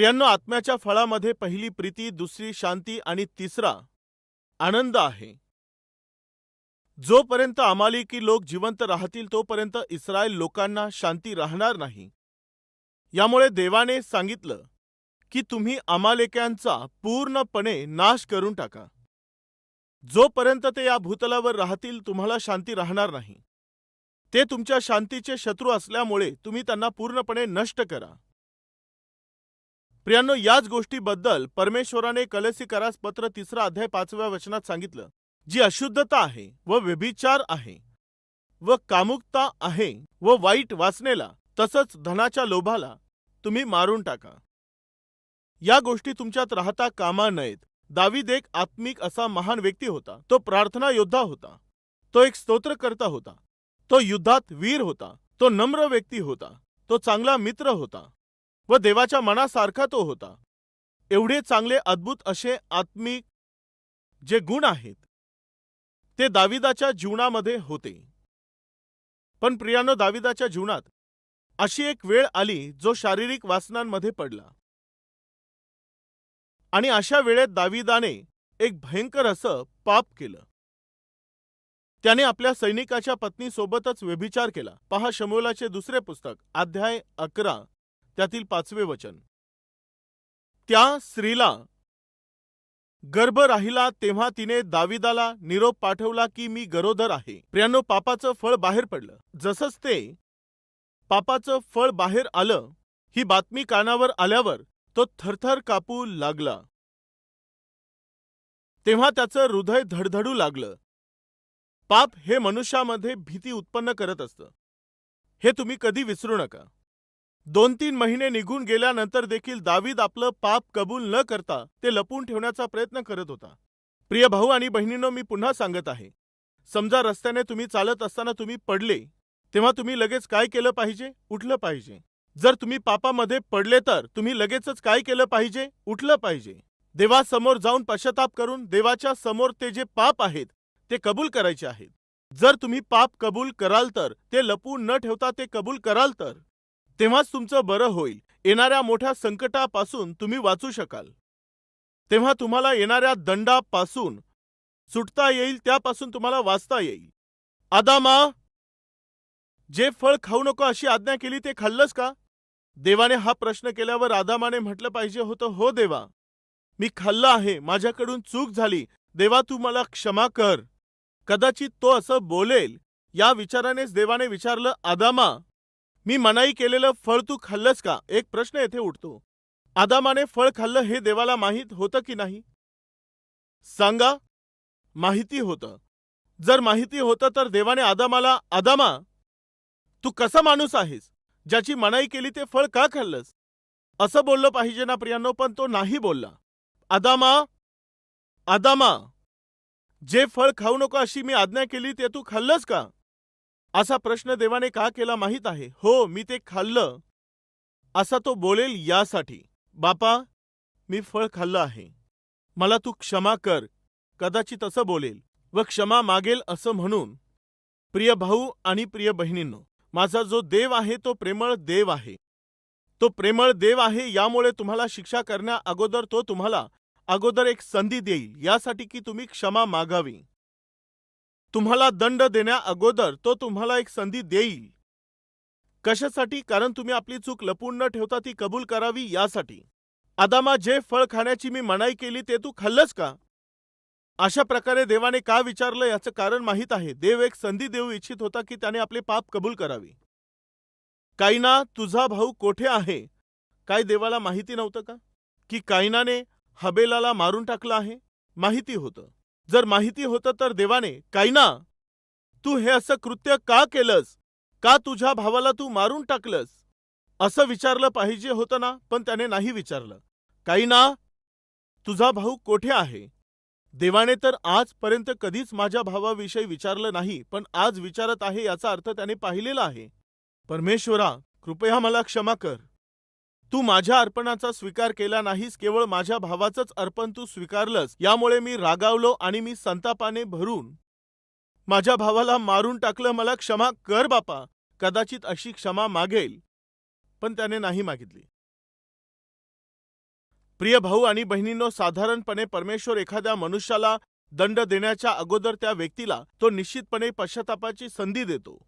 प्रियांनो आत्म्याच्या फळामध्ये पहिली प्रीती दुसरी शांती आणि तिसरा आनंद आहे. जोपर्यंत अमालिकी लोक जिवंत राहतील तोपर्यंत इस्रायल लोकांना शांती राहणार नाही. यामुळे देवाने सांगितलं की तुम्ही अमालेक्यांचा पूर्णपणे नाश करून टाका. जोपर्यंत ते या भूतलावर राहतील तुम्हाला शांती राहणार नाही. ते तुमच्या शांतीचे शत्रू असल्यामुळे तुम्ही त्यांना पूर्णपणे नष्ट करा. प्रियांनो याच गोष्टीबद्दल परमेश्वराने कलसीकरास पत्र तिसरा अध्याय पाचव्या वचनात सांगितलं. जी अशुद्धता आहे व व्यभिचार आहे व कामुकता आहे व वाईट वासनेला तसंच धनाच्या लोभाला तुम्ही मारून टाका. या गोष्टी तुमच्यात राहता कामा नयेत. दावीद एक आत्मिक असा महान व्यक्ती होता. तो प्रार्थना योद्धा होता. तो एक स्तोत्रकर्ता होता. तो युद्धात वीर होता. तो नम्र व्यक्ती होता. तो चांगला मित्र होता. व देवाच्या मनासारखा तो होता. एवढे चांगले अद्भुत असे आत्मिक जे गुण आहेत ते दाविदाच्या जीवनामध्ये होते. पण प्रियानो दाविदाच्या जीवनात अशी एक वेळ आली जो शारीरिक वासनांमध्ये पडला. आणि अशा वेळेत दाविदाने एक भयंकर असं पाप केलं. त्याने आपल्या सैनिकाच्या पत्नीसोबतच व्यभिचार केला. पहा शमोलाचे दुसरे पुस्तक अध्याय अकरा त्यातील पाचवे वचन. त्या स्त्रीला गर्भ राहिला तेव्हा तिने दाविदाला निरोप पाठवला की मी गरोदर आहे. प्रियानो पापाचं फळ बाहेर पडलं. जसंच ते पापाचं फळ बाहेर आलं ही बातमी कानावर आल्यावर तो थरथर कापू लागला. तेव्हा त्याचं हृदय धडधडू लागलं. पाप हे मनुष्यामध्ये भीती उत्पन्न करत असतं. हे तुम्ही कधी विसरू नका. दोन तीन महिने निघून गेल्यानंतर देखील दावीद आपलं पाप कबूल न करता ते लपून ठेवण्याचा प्रयत्न करत होता. प्रिय भाऊ आणि बहिणींनो मी पुन्हा सांगत आहे. समजा रस्त्याने तुम्ही चालत असताना तुम्ही पडले तेव्हा तुम्ही लगेच काय केलं पाहिजे? उठलं पाहिजे. जर तुम्ही पापामध्ये पडले तर तुम्ही लगेचच काय केलं पाहिजे? उठलं पाहिजे. देवासमोर जाऊन पश्चाताप करून देवाच्या समोर ते जे पाप आहेत ते कबूल करायचे आहेत. जर तुम्ही पाप कबूल कराल तर ते लपवून न ठेवता ते कबूल कराल तर. तेव्हाच तुमचं बरं होईल. येणाऱ्या मोठ्या संकटापासून तुम्ही वाचू शकाल. तेव्हा तुम्हाला येणाऱ्या दंडापासून सुटता येईल त्यापासून तुम्हाला वाचता येईल. आदामा! जे फळ खाऊ नको अशी आज्ञा केली ते खाल्लंस का? देवाने हा प्रश्न केल्यावर आदामाने म्हटलं पाहिजे होतं हो देवा मी खाल्लं आहे माझ्याकडून चूक झाली देवा तू मला क्षमा कर. कदाचित तो असं बोलेल. या विचारानेच देवाने विचारलं आदामा मी मनाई केलेलं फळ तू खाल्लंस का? एक प्रश्न येथे उठतो. आदामाने फळ खाल्लं हे देवाला माहीत होतं की नाही? सांगा. माहिती होतं. जर माहिती होतं तर देवाने आदामाला आदामा तू कसा माणूस आहेस? ज्याची मनाई केली ते फळ का खाल्लंस? असं बोललं पाहिजे ना प्रियांनो पण तो नाही बोलला. आदामा आदामा जे फळ खाऊ नको अशी मी आज्ञा केली ते तू खाल्लंस का? असा प्रश्न देवाने का केला माहीत आहे? हो मी ते खाल्लं. असा तो बोलेल यासाठी. बापा मी फळ खाल्लं आहे. मला तू क्षमा कर. कदाचित असं बोलेल. व क्षमा मागेल असं म्हणून. प्रिय भाऊ आणि प्रिय बहिणींनो माझा जो देव आहे तो प्रेमळ देव आहे. तो प्रेमळ देव आहे यामुळे तुम्हाला शिक्षा करण्या अगोदर तो तुम्हाला अगोदर एक संधी देईल. यासाठी की तुम्ही क्षमा मागावी. तुम्हाला दंड देण्या अगोदर तो तुम्हाला एक संधी देईल. कशासाठी? कारण तुम्ही आपली चूक लपून न ठेवता ती कबूल करावी यासाठी. आदामा जे फळ खाण्याची मी मनाई केली ते तू खाल्लंस का? अशा प्रकारे देवाने का विचारलं याचं कारण माहीत आहे. देव एक संधी देऊ इच्छित होता की त्याने आपले पाप कबूल करावी. कायना तुझा भाऊ कोठे आहे? काय देवाला माहिती नव्हतं का? की कायनाने हबेलाला मारून टाकलं आहे? माहिती होतं. जर माहिती होतं तर देवाने कायना तू हे असं कृत्य का केलंस? का तुझ्या भावाला तू मारून टाकलंस? असं विचारलं पाहिजे होतं ना पण त्याने नाही विचारलं. कायना तुझा भाऊ कोठे आहे? देवाने तर आजपर्यंत कधीच माझ्या भावाविषयी विचारलं नाही पण आज विचारत आहे याचा अर्थ त्याने पाहिलेला आहे. परमेश्वरा कृपया मला क्षमा कर. तू माझ्या अर्पणाचा स्वीकार केला नाहीस केवळ माझ्या भावाचंच अर्पण तू स्वीकारलंस यामुळे मी रागावलो आणि मी संतापाने भरून माझ्या भावाला मारून टाकलं. मला क्षमा कर बापा. कदाचित अशी क्षमा मागेल पण त्याने नाही मागितली. प्रिय भाऊ आणि बहिणींनो साधारणपणे परमेश्वर एखाद्या मनुष्याला दंड देण्याच्या अगोदर त्या व्यक्तीला तो निश्चितपणे पश्चातापाची संधी देतो.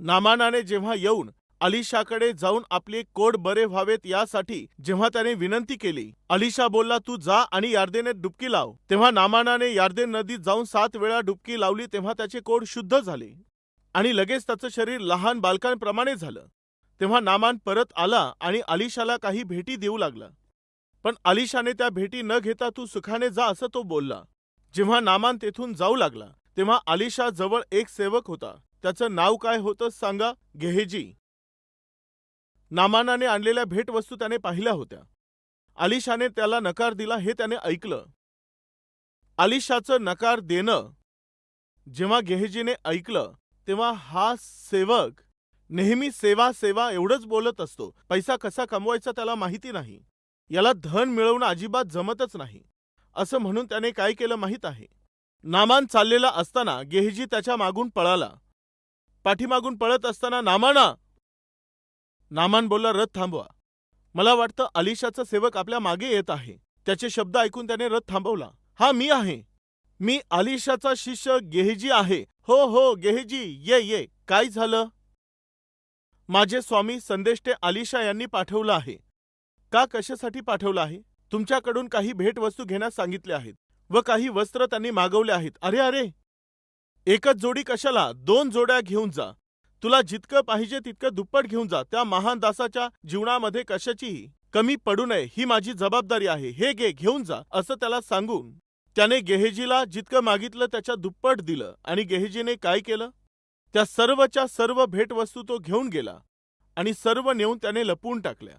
नामानाने जेव्हा येऊन अलिशाकडे जाऊन आपले कोड बरे व्हावेत यासाठी जेव्हा त्याने विनंती केली अलिशा बोलला तू जा आणि यार्देने डुबकी लाव. तेव्हा नामानाने यार्देन नदीत जाऊन सात वेळा डुबकी लावली तेव्हा त्याचे कोड शुद्ध झाले. आणि लगेच त्याचं शरीर लहान बालकांप्रमाणे झालं. तेव्हा नामान परत आला आणि अलिशाला काही भेटी देऊ लागला. पण अलिशाने त्या भेटी न घेता तू सुखाने जा असं तो बोलला. जेव्हा नामान तेथून जाऊ लागला तेव्हा अलिशा जवळ एक सेवक होता. त्याचं नाव काय होतं सांगा गेहेजी. नामानाने आणलेल्या भेटवस्तू त्याने पाहिल्या होत्या. अलिशाने त्याला नकार दिला हे त्याने ऐकलं. अलिशाचं नकार देणं जेव्हा गेहेजीने ऐकलं तेव्हा हा सेवक नेहमी सेवा सेवा एवढंच बोलत असतो. पैसा कसा कमवायचा त्याला माहिती नाही. याला धन मिळवणं अजिबात जमतच नाही. असं म्हणून त्याने काय केलं माहीत आहे? नामान चाललेला असताना गेहजी त्याच्या मागून पळाला. पाठीमागून पळत असताना नामाना नामान बोलला रथ थांबवा. मला वाटतं अलिशाचा सेवक आपल्या मागे येत आहे. त्याचे शब्द ऐकून त्याने रथ थांबवला. हा मी आहे. मी अलिशाचा शिष्य गेहजी आहे. हो हो गेहजी ये ये. काय झालं? माझे स्वामी संदेष्टे अलिशा यांनी पाठवलं आहे. का कशासाठी पाठवलं आहे? तुमच्याकडून काही भेटवस्तू घेण्यास सांगितले आहेत व काही वस्त्र त्यांनी मागवले आहेत. अरे अरे. एकच जोडी कशाला? दोन जोड्या घेऊन जा. तुला जितकं पाहिजे तितकं दुप्पट घेऊन जा. त्या महान दासाच्या जीवनामध्ये कशाचीही कमी पडू नये. ही माझी जबाबदारी आहे. हे घे घेऊन जा असं त्याला सांगून त्याने गेहेजीला जितकं मागितलं त्याच्या दुप्पट दिलं. आणि गेहेजीने काय केलं? त्या सर्वच्या सर्व भेटवस्तू तो घेऊन गेला आणि सर्व नेऊन त्याने लपवून टाकल्या.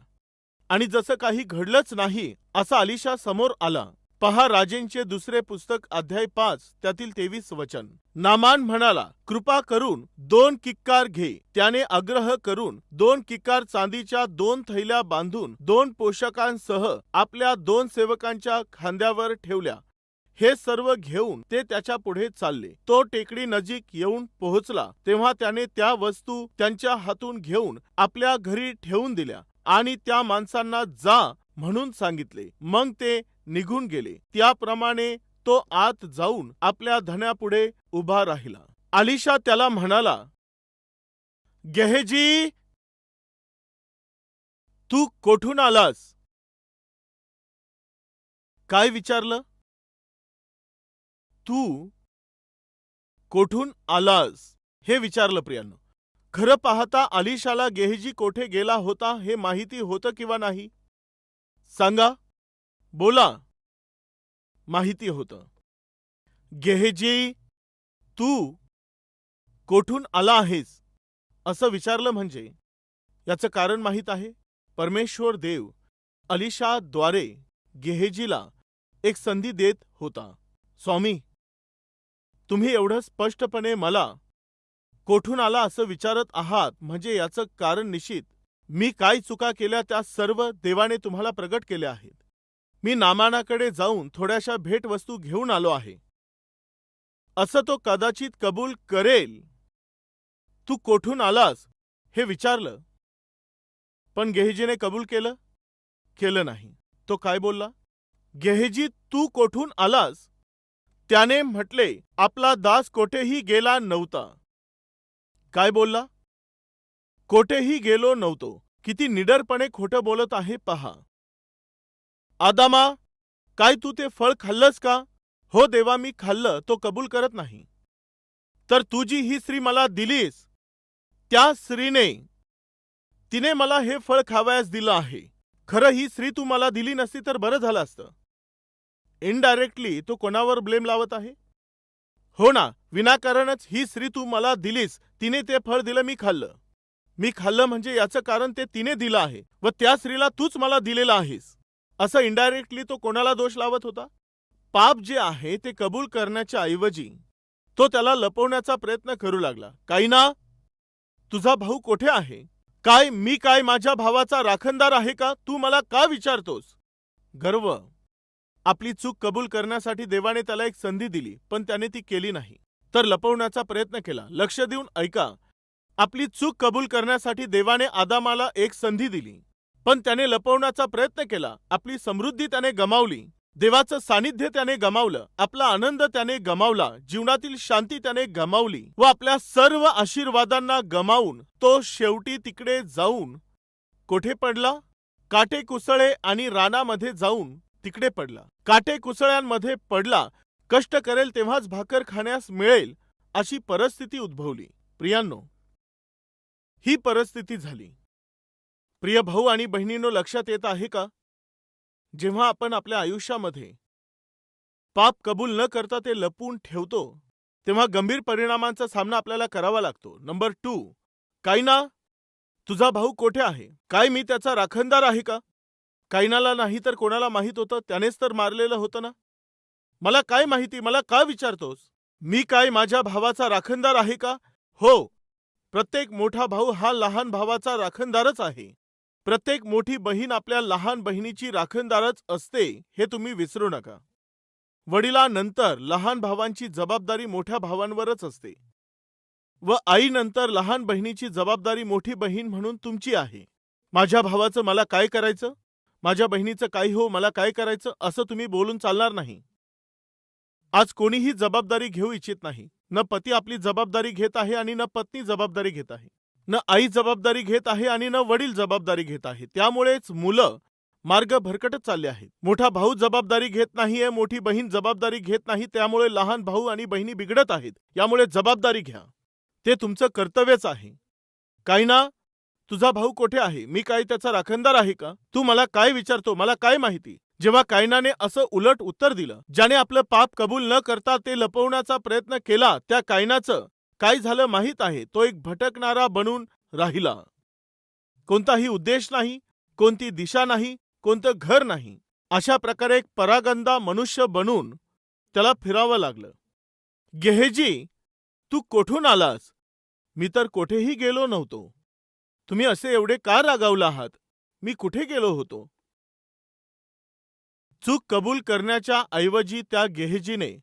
आणि जसं काही घडलंच नाही असा अलिशा समोर आला. पहा राजेंचे दुसरे पुस्तक अध्याय पाच त्यातील तेवीस वचन. नामान म्हणाला कृपा करून दोन किक्कार घे. त्याने आग्रह करून दोन किक्कार चांदीच्या दोन थैल्या बांधून दोन पोषकांसह आपल्या दोन सेवकांच्या खांद्यावर ठेवल्या. हे सर्व घेऊन ते त्याच्या पुढे चालले. तो टेकडी नजीक येऊन पोहोचला. तेव्हा त्याने त्या वस्तू त्यांच्या हातून घेऊन आपल्या घरी ठेवून दिल्या आणि त्या माणसांना जा म्हणून सांगितले. मग ते निघून गेले. त्याप्रमाणे तो आत जाऊन आपल्या धन्यापुढे उभा राहिला. आलिशा त्याला म्हणाला गेहेजी तू कोठून आलास? काय विचारलं? तू कोठून आलास? हे विचारलं प्रियांनो. खरं पाहता आलिशाला गेहेजी कोठे गेला होता हे माहिती होतं किंवा नाही? सांगा. बोला. माहिती होतं. गेहेजी तू कोठून आला आहेस? असं विचारलं म्हणजे याचं कारण माहीत आहे? परमेश्वर देव अलिशाद्वारे गेहेजीला एक संधी देत होता. स्वामी तुम्ही एवढं स्पष्टपणे मला कोठून आला असं विचारत आहात म्हणजे याचं कारण निश्चित. मी काय चुका केल्या त्या सर्व देवाने तुम्हाला प्रगट केल्या आहेत. मी नामानाकडे जाऊन थोड्याशा भेटवस्तू घेऊन आलो आहे. असं तो कदाचित कबूल करेल. तू कोठून आलास? हे विचारलं. पण गेहजीने कबूल केलं? केलं नाही. तो काय बोलला? गेहजी तू कोठून आलास? त्याने म्हटले आपला दास कोठेही गेला नव्हता. काय बोलला? कोठेही गेलो नव्हतो. किती निडरपणे खोटं बोलत आहे पहा. आदामा काय तू ते फळ खाल्लंस का? हो देवा मी खाल्लं तो कबूल करत नाही. तर तुझी ही स्त्री मला दिलीस. त्या स्त्रीने तिने मला हे फळ खावयास दिलं आहे. खरं ही स्त्री तू मला दिली नसती तर बरं झालं असतं. इनडायरेक्टली तो कोणावर ब्लेम लावत आहे? हो ना विनाकारणच ही स्त्री तू मला दिलीस. तिने ते फळ दिलं मी खाल्लं. मी खाल्लं म्हणजे याचं कारण ते तिने दिलं आहे व त्या स्त्रीला तूच मला दिलेलं आहेस. असं इनडायरेक्टली तो कोणाला दोष लावत होता? पाप जे आहे ते कबूल करण्याच्या ऐवजी तो त्याला लपवण्याचा प्रयत्न करू लागला. काही ना तुझा भाऊ कोठे आहे? काय मी काय माझ्या भावाचा राखणदार आहे का? तू मला का विचारतोस? गर्व आपली चूक कबूल करण्यासाठी देवाने त्याला एक संधी दिली पण त्याने ती केली नाही. तर लपवण्याचा प्रयत्न केला. लक्ष देऊन ऐका आपली चूक कबूल करण्यासाठी देवाने आदामाला एक संधी दिली. पण त्याने लपवण्याचा प्रयत्न केला. आपली समृद्धी त्याने गमावली. देवाचं सानिध्य त्याने गमावलं. आपला आनंद त्याने गमावला. जीवनातील शांती त्याने गमावली व आपल्या सर्व आशीर्वादांना गमावून तो शेवटी तिकडे जाऊन कोठे पडला? काटे कुसळे आणि रानामध्ये जाऊन तिकडे पडला. काटे कुसळ्यांमध्ये पडला. कष्ट करेल तेव्हाच भाकर खाण्यास मिळेल अशी परिस्थिती उद्भवली. प्रियांनो ही परिस्थिती झाली. प्रिय भाऊ आणि बहिणींनो लक्षात येत आहे का? जेव्हा आपण आपल्या आयुष्यामध्ये पाप कबूल न करता ते लपवून ठेवतो तेव्हा गंभीर परिणामांचा सामना आपल्याला करावा लागतो. नंबर टू कायना तुझा भाऊ कोठे आहे? काय मी त्याचा राखणदार आहे का? कायनाला नाही तर कोणाला माहीत होतं? त्यानेच तर मारलेलं होतं ना? मला काय माहिती? मला का विचारतोस? मी काय माझ्या भावाचा राखणदार आहे का? हो प्रत्येक मोठा भाऊ हा लहान भावाचा राखणदारच आहे. प्रत्येक मोठी बहीण आपल्या लहान बहिणीची राखणदारच असते हे तुम्ही विसरू नका. वडिलांनंतर लहान भावांची जबाबदारी मोठ्या भावांवरच असते. व आईनंतर लहान बहिणीची जबाबदारी मोठी बहीण म्हणून तुमची आहे. माझ्या भावाचं मला काय करायचं? माझ्या बहिणीचं काय हो मला काय करायचं? असं तुम्ही बोलून चालणार नाही. आज कोणीही जबाबदारी घेऊ इच्छित नाही. न पती आपली जबाबदारी घेत आहे आणि न पत्नी जबाबदारी घेत आहे. न आई जबाबदारी घेत आहे आणि न वडील जबाबदारी घेत आहे. त्यामुळेच मुलं मार्ग भरकटत चालले आहेत. मोठा भाऊ जबाबदारी घेत नाहीये मोठी बहीण जबाबदारी घेत नाही त्यामुळे लहान भाऊ आणि बहिणी बिघडत आहेत. यामुळे जबाबदारी घ्या. ते तुमचं कर्तव्यच आहे. काय ना तुझा भाऊ कोठे आहे? मी काय त्याचा राखणदार आहे का? तू मला काय विचारतो? मला काय माहिती? जेव्हा कायनाने असं उलट उत्तर दिलं ज्याने आपलं पाप कबूल न करता ते लपवण्याचा प्रयत्न केला त्या कायनाचं काय झालं माहीत आहे. तो एक भटकणारा बनून राहिला. कोणताही उद्देश नाही कोणती दिशा नाही कोणतं घर नाही. अशा प्रकारे एक परागंदा मनुष्य बनून त्याला फिरावं लागलं. गेहेजी तू कोठून आलास? मी तर कोठेही गेलो नव्हतो. तुम्ही असे एवढे का रागावला आहात? मी कुठे गेलो होतो? चूक कबूल करण्याच्या ऐवजी त्या गेहेजीने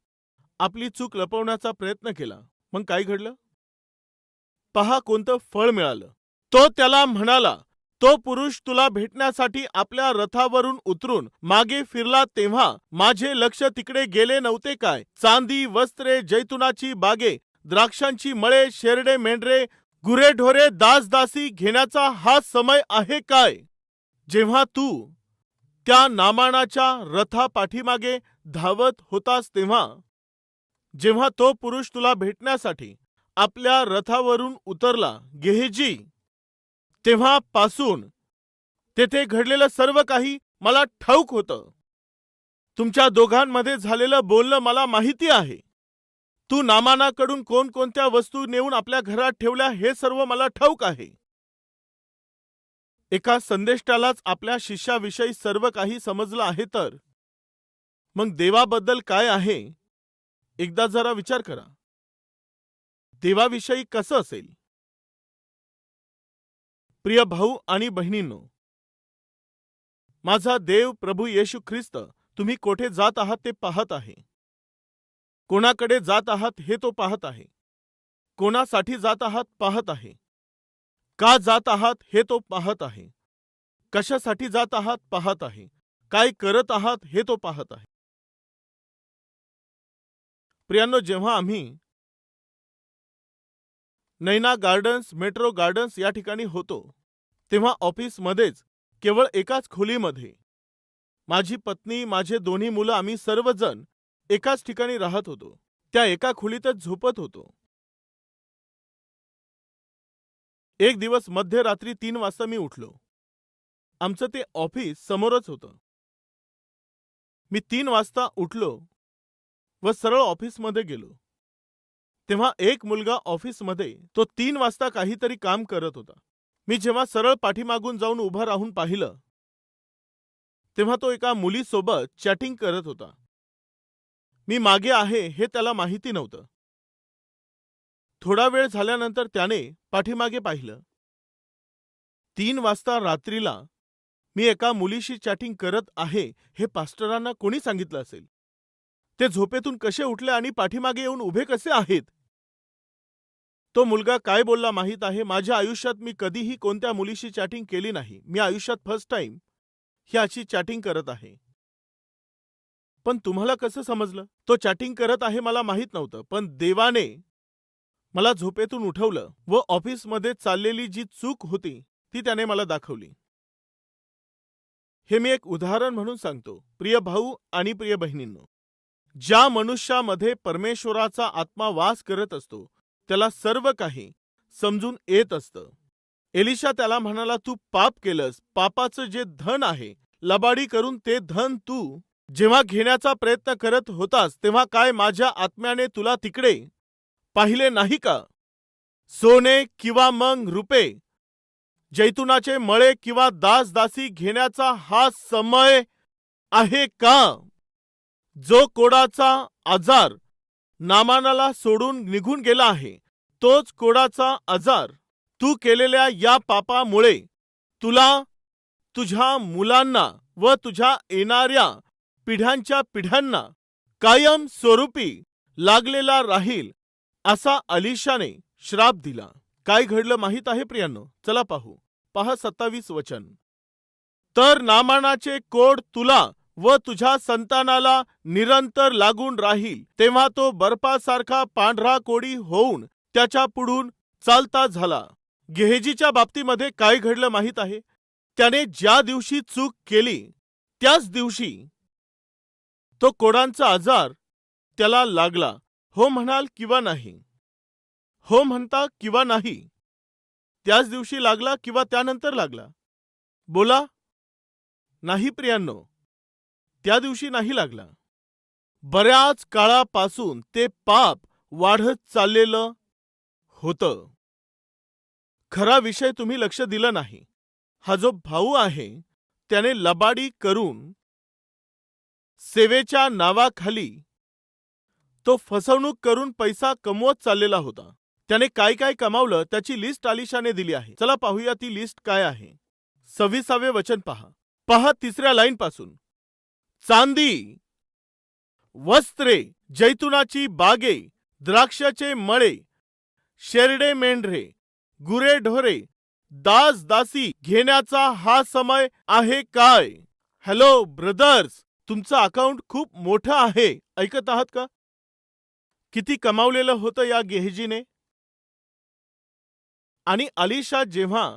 आपली चूक लपवण्याचा प्रयत्न केला. मग काय घडलं? पहा कोणतं फळ मिळालं. तो त्याला म्हणाला तो पुरुष तुला भेटण्यासाठी आपल्या रथावरून उतरून मागे फिरला तेव्हा माझे लक्ष तिकडे गेले नव्हते काय. चांदी वस्त्रे जैतुनाची बागे द्राक्षांची मळे शेरडे मेंढरे गुरेढोरे दासदासी घेण्याचा हा समय आहे काय? जेव्हा तू त्या नामानाच्या रथापाठीमागे धावत होतास तेव्हा जेव्हा तो पुरुष तुला भेटण्यासाठी आपल्या रथावरून उतरला गेहेजी तेव्हापासून तेथे घडलेलं सर्व काही मला ठाऊक होतं. तुमच्या दोघांमध्ये झालेलं बोलणं मला माहिती आहे. तू नामानाकडून कोणकोणत्या वस्तू नेऊन आपल्या घरात ठेवल्या हे सर्व मला ठाऊक आहे. एका संदेष्टालाच आपल्या शिष्याविषयी सर्व काही समजलं आहे तर? मग देवाबद्दल काय आहे? एकदा जरा विचार करा. देवाविषयी कसं असेल? प्रिय भाऊ आणि बहिणींनो माझा देव प्रभू येशू ख्रिस्त तुम्ही कोठे जात आहात ते पाहत आहे. कोणाकडे जात आहात हे तो पाहत आहे. कोणासाठी जात आहात पाहत आहे. का जात आहात हे तो पाहत आहे. कशासाठी जात आहात पाहत आहे. काय करत आहात हे तो पाहत आहे. प्रियांनो जेव्हा आम्ही नैना गार्डन्स मेट्रो गार्डन्स या ठिकाणी होतो तेव्हा ऑफिसमध्येच केवळ एकाच खोलीमध्ये माझी पत्नी माझे दोन्ही मुलं आम्ही सर्वजण एकाच ठिकाणी राहत होतो. त्या एका खोलीतच झोपत होतो. एक दिवस मध्यरात्री तीन वाजता मी उठलो. आमचं ते ऑफिस समोरच होतं. मी तीन वाजता उठलो. व सरळ ऑफिसमध्ये गेलो. तेव्हा एक मुलगा ऑफिसमध्ये तो तीन वाजता काहीतरी काम करत होता. मी जेव्हा सरळ पाठीमागून जाऊन उभं राहून पाहिलं तेव्हा तो एका मुलीसोबत चॅटिंग करत होता. मी मागे आहे हे त्याला माहिती नव्हतं. थोडा वेळ झाल्यानंतर त्याने पाठीमागे पाहिलं. तीन वाजता रात्रीला मी एका मुलीशी चॅटिंग करत आहे हे पास्टरांना कोणी सांगितलं असेल? ते झोपेतून कसे उठले आणि पाठीमागे येऊन उभे कसे आहेत? तो मुलगा काय बोलला माहीत आहे? माझ्या आयुष्यात मी कधीही कोणत्या मुलीशी चॅटिंग केली नाही. मी आयुष्यात फर्स्ट टाइम ही अशी चॅटिंग करत आहे. पण तुम्हाला कसं समजलं? तो चॅटिंग करत आहे मला माहीत नव्हतं पण देवाने मला झोपेतून उठवलं व ऑफिसमध्ये चाललेली जी चूक होती ती त्याने मला दाखवली. हे मी एक उदाहरण म्हणून सांगतो. प्रिय भाऊ आणि प्रिय बहिणींनो ज्या मनुष्यामध्ये परमेश्वराचा आत्मा वास करत असतो त्याला सर्व काही समजून येत असतं. एलिशा त्याला म्हणाला तू पाप केलंस पापाचं जे धन आहे लबाडी करून ते धन तू जेव्हा घेण्याचा प्रयत्न करत होतास तेव्हा काय माझ्या आत्म्याने तुला तिकडे पाहिले नाही का? सोने किंवा मग रुपे जैतुनाचे मळे किंवा दासदासी घेण्याचा हा समय आहे का? जो कोडाचा आजार नामानाला सोडून निघून गेला आहे तोच कोडाचा आजार तू केलेल्या या पापामुळे तुला तुझ्या मुलांना व तुझ्या येणाऱ्या पिढ्यांच्या पिढ्यांना कायम स्वरूपी लागलेला राहील असा अलिशाने श्राप दिला. काय घडलं माहीत आहे प्रियांनो? चला पाहू. पहा सत्तावीस वचन. तर नामानाचे कोड तुला व तुझ्या संतानाला निरंतर लागून राहील. तेव्हा तो बर्फासारखा पांढरा कोडी होऊन त्याच्या पुढून चालता झाला. गेहेजीच्या बाबतीमध्ये काय घडलं माहीत आहे? त्याने ज्या दिवशी चूक केली त्याच दिवशी तो कोडांचा आजार त्याला लागला. हो म्हणाल किंवा नाही? हो म्हणता किंवा नाही? त्याच दिवशी लागला किंवा त्यानंतर लागला? बोला. नाही प्रियांनो. त्या दिवशी नाही लागला. बऱ्याच काळापासून ते पाप वाढत चाललेलं होतं. खरा विषय तुम्ही लक्ष दिलं नाही. हा जो भाऊ आहे त्याने लबाडी करून सेवेच्या नावाखाली तो फसवणूक करून पैसा कमवत चाललेला होता. त्याने काय काय कमावलं त्याची लिस्ट आलिशाने दिली आहे. चला पाहूया ती लिस्ट काय आहे. सव्वीसावे वचन पहा. पहा तिसऱ्या लाईन पासून चांदी वस्त्रे जैतुनाची बागे द्राक्षाचे मळे शेरडे मेंढरे गुरे ढोरे दास दासी घेण्याचा हा समय आहे काय? हॅलो ब्रदर्स तुमचं अकाउंट खूप मोठं आहे. ऐकत आहात का? किती कमावलेलं होतं या गेहजीने? आणि अलिशा जेव्हा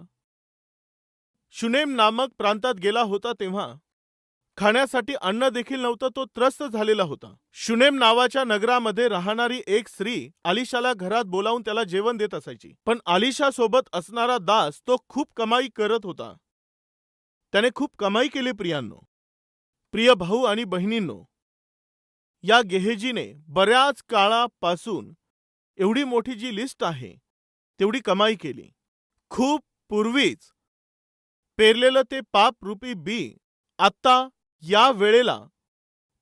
शुनेम नामक प्रांतात गेला होता तेव्हा खाण्यासाठी अन्न देखील नव्हतं तो त्रस्त झालेला होता. शुनेम नावाच्या नगरामध्ये राहणारी एक स्त्री आलिशाला घरात बोलावून त्याला जेवण देत असायची. पण आलिशा सोबत असणारा दास तो खूप कमाई करत होता. त्याने खूप कमाई केली प्रियांनो. प्रिय भाऊ आणि बहिणींनो. या गेहेजीने बऱ्याच काळापासून एवढी मोठी जी लिस्ट आहे तेवढी कमाई केली. खूप पूर्वीच पेरलेलं ते पाप रूपी बी आत्ता या वेळेला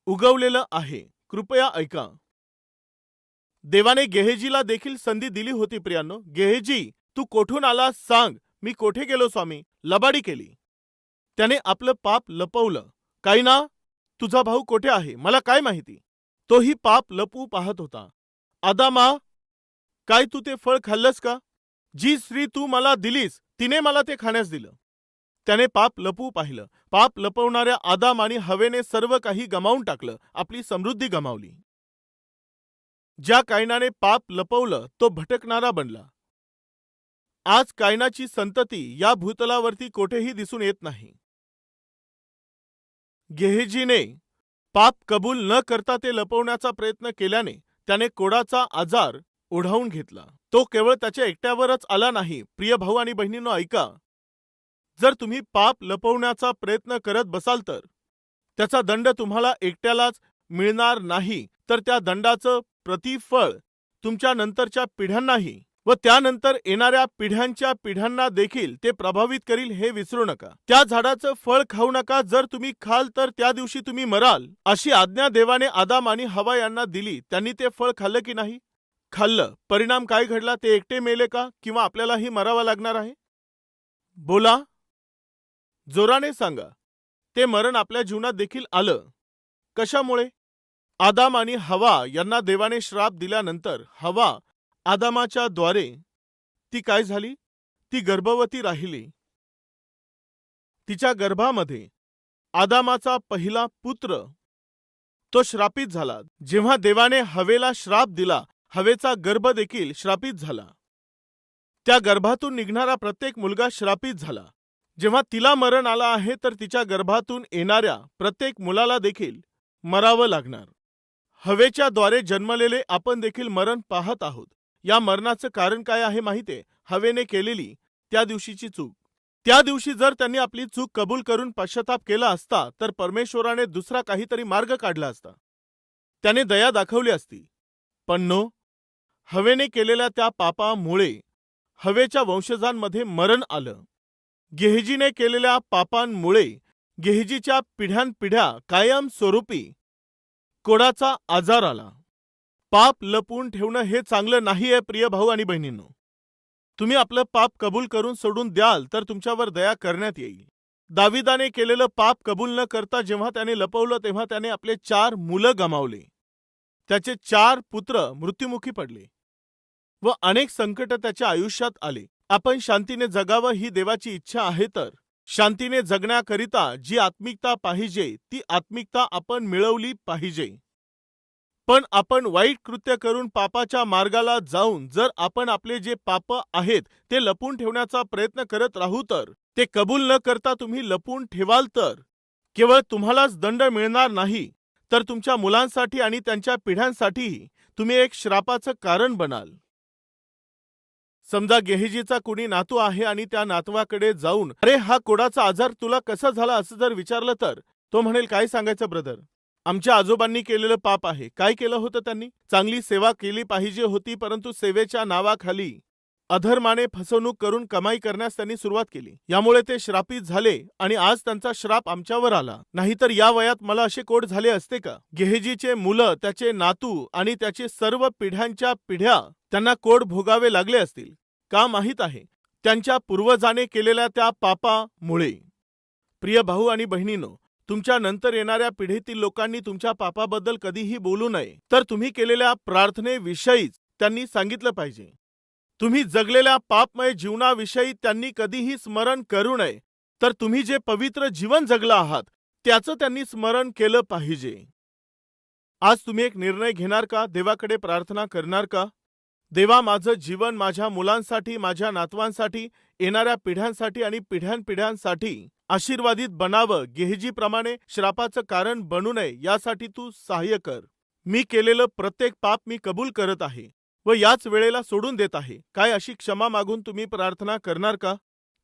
उगवलेलं आहे. कृपया ऐका. देवाने गेहेजीला देखील संधी दिली होती प्रियांनो. गेहेजी तू कोठून आला सांग. मी कोठे गेलो स्वामी? लबाडी केली. त्याने आपलं पाप लपवलं. काही ना तुझा भाऊ कोठे आहे? मला काय माहिती? तोही पाप लपवू पाहत होता. आदामा काय तू ते फळ खाल्लंस का? जी स्त्री तू मला दिलीस तिने मला ते खाण्यास दिलं. त्याने पाप लपवू पाहिलं. पाप लपवणाऱ्या आदाम आणि हवेने सर्व काही गमावून टाकलं. आपली समृद्धी गमावली. ज्या कायनाने पाप लपवलं तो भटकणारा बनला. आज कायनाची संतती या भूतलावरती कोठेही दिसून येत नाही. गेहेजीने पाप कबूल न करता ते लपवण्याचा प्रयत्न केल्याने त्याने कोडाचा आजार ओढावून घेतला. तो केवळ त्याच्या एकट्यावरच आला नाही. प्रिय भाऊ आणि बहिणींनो ऐका. जर तुम्ही पाप लपवण्याचा प्रयत्न करत बसाल तर. त्याचा दंड तुम्हाला एकट्यालाच मिळणार नाही तर त्या दंडाचं प्रतिफळ तुमच्या नंतरच्या पिढ्यांनाही व त्यानंतर येणाऱ्या पिढ्यांच्या पिढ्यांना देखील ते प्रभावित करील हे विसरू नका. त्या झाडाचं फळ खाऊ नका जर तुम्ही खाल तर त्या दिवशी तुम्ही मराल अशी आज्ञा देवाने आदाम आणि हवा यांना दिली. त्यांनी ते फळ खाल्लं की नाही? खाल्लं. परिणाम काय घडला? ते एकटे मेले का? किंवा आपल्यालाही मरावा लागणार आहे? बोला. जोराने सांगा ते मरण आपल्या जीवनात देखील आलं. कशामुळे? आदाम आणि हवा यांना देवाने श्राप दिल्यानंतर हवा आदामाच्या द्वारे ती काय झाली? ती गर्भवती राहिली. तिच्या गर्भामध्ये आदामाचा पहिला पुत्र तो श्रापित झाला. जेव्हा देवाने हवेला श्राप दिला हवेचा गर्भ देखील श्रापित झाला. त्या गर्भातून निघणारा प्रत्येक मुलगा श्रापित झाला. जेव्हा तिला मरण आलं आहे तर तिच्या गर्भातून येणाऱ्या प्रत्येक मुलाला देखील मरावं लागणार. हवेच्या द्वारे जन्मलेले आपण देखील मरण पाहत आहोत. या मरणाचं कारण काय आहे माहिती हवेने केलेली त्या दिवशीची चूक. त्या दिवशी जर त्यांनी आपली चूक कबूल करून पश्चाताप केला असता तर परमेश्वराने दुसरा काहीतरी मार्ग काढला असता. त्याने दया दाखवली असती. पण नो हवेने केलेल्या त्या पापामुळे हवेच्या वंशजांमध्ये मरण आलं. गेहजीने केलेल्या पापांमुळे गेहजीच्या पिढ्यानपिढ्या कायमस्वरूपी कोडाचा आजार आला. पाप लपवून ठेवणं हे चांगलं नाही आहे प्रिय भाऊ आणि बहिणींनो. तुम्ही आपलं पाप कबूल करून सोडून द्याल तर तुमच्यावर दया करण्यात येईल. दाविदाने केलेलं पाप कबूल न करता जेव्हा त्याने लपवलं तेव्हा त्याने आपले चार मुलं गमावले. त्याचे चार पुत्र मृत्युमुखी पडले व अनेक संकट त्याच्या आयुष्यात आले. आपण शांतीने जगावं ही देवाची इच्छा आहे तर. शांतीने जगण्याकरिता जी आत्मिकता पाहिजे ती आत्मिकता आपण मिळवली पाहिजे. पण आपण वाईट कृत्य करून पापाच्या मार्गाला जाऊन जर आपण आपले जे पाप आहेत ते लपून ठेवण्याचा प्रयत्न करत राहू तर ते कबूल न करता तुम्ही लपून ठेवाल तर. केवळ तुम्हालाच दंड मिळणार नाही तर तुमच्या मुलांसाठी आणि त्यांच्या पिढ्यांसाठीही तुम्ही एक श्रापाचं कारण बनाल. समजा गेहिजीचा कुणी नातू आहे आणि त्या नातवाकडे जाऊन अरे हा कोडाचा आजार तुला कसा झाला असं जर विचारलं तर? तो म्हणेल काय सांगायचं ब्रदर? आमच्या आजोबांनी केलेलं पाप आहे. काय केलं होतं त्यांनी? चांगली सेवा केली पाहिजे होती परंतु सेवेच्या नावाखाली अधर्माने फसवणूक करून कमाई करण्यास त्यांनी सुरुवात केली. यामुळे ते श्रापित झाले आणि आज त्यांचा श्राप आमच्यावर आला. नाहीतर या वयात मला असे कोड झाले असते का? गेहेजीचे मुलं त्याचे नातू आणि त्याचे सर्व पिढ्यांच्या पिढ्या त्यांना कोड भोगावे लागले असतील. का माहीत आहे? त्यांच्या पूर्वजाने केलेल्या त्या पापामुळे. प्रिय भाऊ आणि बहिणीनो तुमच्या नंतर येणाऱ्या पिढीतील लोकांनी तुमच्या पापाबद्दल कधीही बोलू नये. तर तुम्ही केलेल्या प्रार्थनेविषयीच त्यांनी सांगितलं पाहिजे. तुम्ही जगलेल्या पापमय जीवनाविषयी त्यांनी कधीही स्मरण करू नये. तर तुम्ही जे पवित्र जीवन जगला आहात त्याचं त्यांनी स्मरण केलं पाहिजे. आज तुम्ही एक निर्णय घेणार का? देवाकडे प्रार्थना करणार का? देवा माझं जीवन माझ्या मुलांसाठी माझ्या नातवांसाठी येणाऱ्या पिढ्यांसाठी आणि पिढ्यानपिढ्यांसाठी आशीर्वादित बनावं. गेहजीप्रमाणे श्रापाचं कारण बनू नये यासाठी तू सहाय्य कर. मी केलेलं प्रत्येक पाप मी कबूल करत आहे. व याच वेळेला सोडून देत आहे. काय अशी क्षमा मागून तुम्ही प्रार्थना करणार का?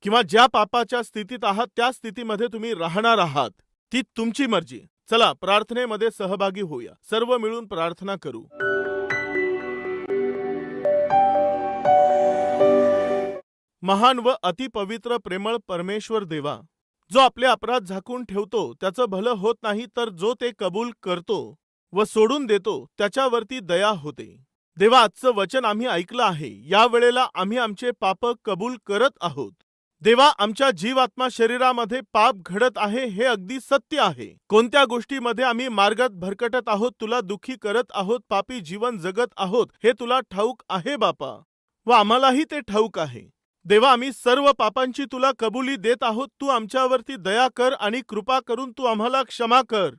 किंवा ज्या पापाच्या स्थितीत आहात त्या स्थितीमध्ये तुम्ही राहणार आहात. ती तुमची मर्जी. चला प्रार्थनेमध्ये सहभागी होऊया. सर्व मिळून प्रार्थना करू. महान व अतिपवित्र प्रेमळ परमेश्वर देवा जो आपले अपराध झाकून ठेवतो त्याचं भलं होत नाही तर जो ते कबूल करतो व सोडून देतो त्याच्यावरती दया होते. देवा आजचं वचन आम्ही ऐकलं आहे. या वेळेला आम्ही आमचे पाप कबूल करत आहोत. देवा आमच्या जीवात्मा शरीरामध्ये पाप घडत आहे हे अगदी सत्य आहे. कोणत्या गोष्टीमध्ये आम्ही मार्गात भरकटत आहोत तुला दुःखी करत आहोत पापी जीवन जगत आहोत हे तुला ठाऊक आहे बापा? व आम्हालाही ते ठाऊक आहे. देवा आम्ही सर्व पापांची तुला कबुली देत आहोत तू आमच्यावरती दया कर आणि कृपा करून तू आम्हाला क्षमा कर.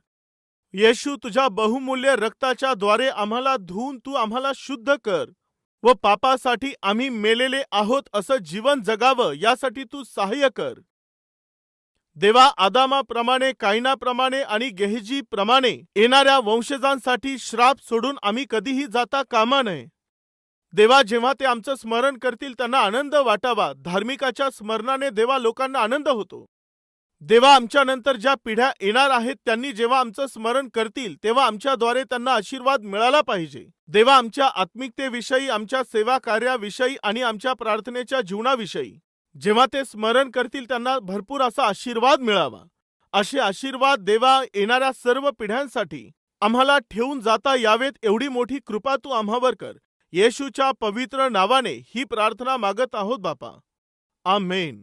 येशू तुझ्या बहुमूल्य रक्ताच्या द्वारे आम्हाला धुवून तू आम्हाला शुद्ध कर. व पापासाठी आम्ही मेलेले आहोत असं जीवन जगावं यासाठी तू सहाय्य कर. देवा आदामाप्रमाणे कायनाप्रमाणे आणि गेहजीप्रमाणे येणाऱ्या वंशजांसाठी श्राप सोडून आम्ही कधीही जाता कामा नये. देवा जेव्हा ते आमचं स्मरण करतील त्यांना आनंद वाटावा. धार्मिकाच्या स्मरणाने देवा लोकांना आनंद होतो. देवा आमच्या नंतर ज्या पिढ्या येणार आहेत त्यांनी जेव्हा आमचं स्मरण करतील तेव्हा आमच्याद्वारे त्यांना आशीर्वाद मिळाला पाहिजे. देवा आमच्या आत्मिकतेविषयी आमच्या सेवा कार्याविषयी आणि आमच्या प्रार्थनेच्या जीवनाविषयी. जेव्हा ते स्मरण करतील त्यांना भरपूर असा आशीर्वाद मिळावा. असे आशीर्वाद देवा येणाऱ्या सर्व पिढ्यांसाठी आम्हाला ठेवून जाता यावेत एवढी मोठी कृपा तू आम्हावर कर. येशूच्या पवित्र नावाने ही प्रार्थना मागत आहोत बापा. Amen.